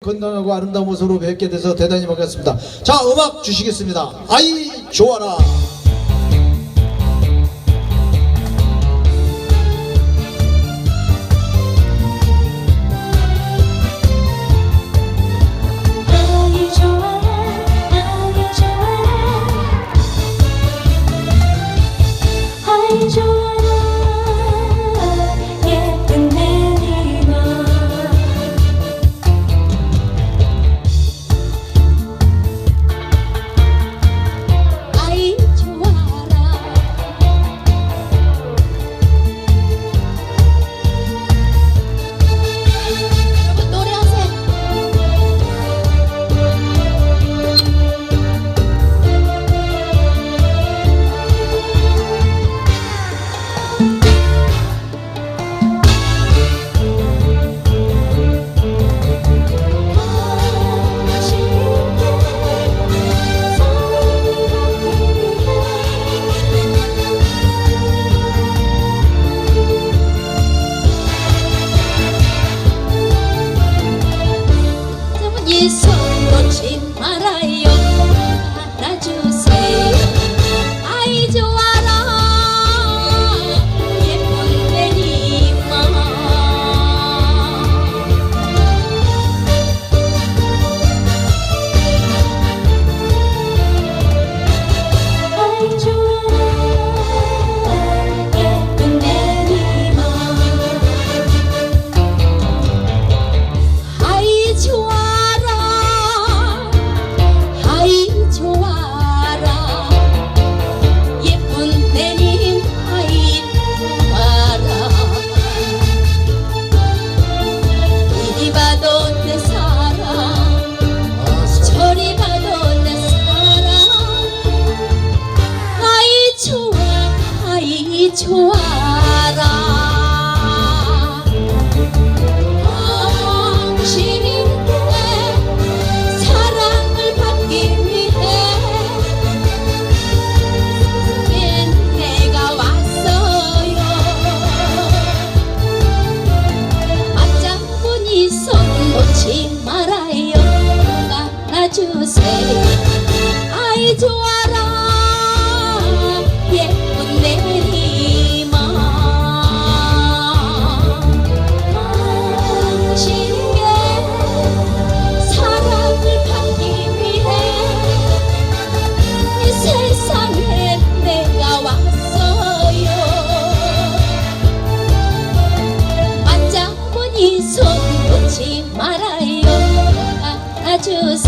건강하고 아름다운 모습으로 뵙게 돼서 대단히 반갑습니다. 자, 음악 주시겠습니다. 아이, 좋아라. 좋아라. 예쁜 내리마. 당신의 사랑을 받기 위해 이 세상에 내가 왔어요. 만장보니 손 놓지 말아요. 안아주세요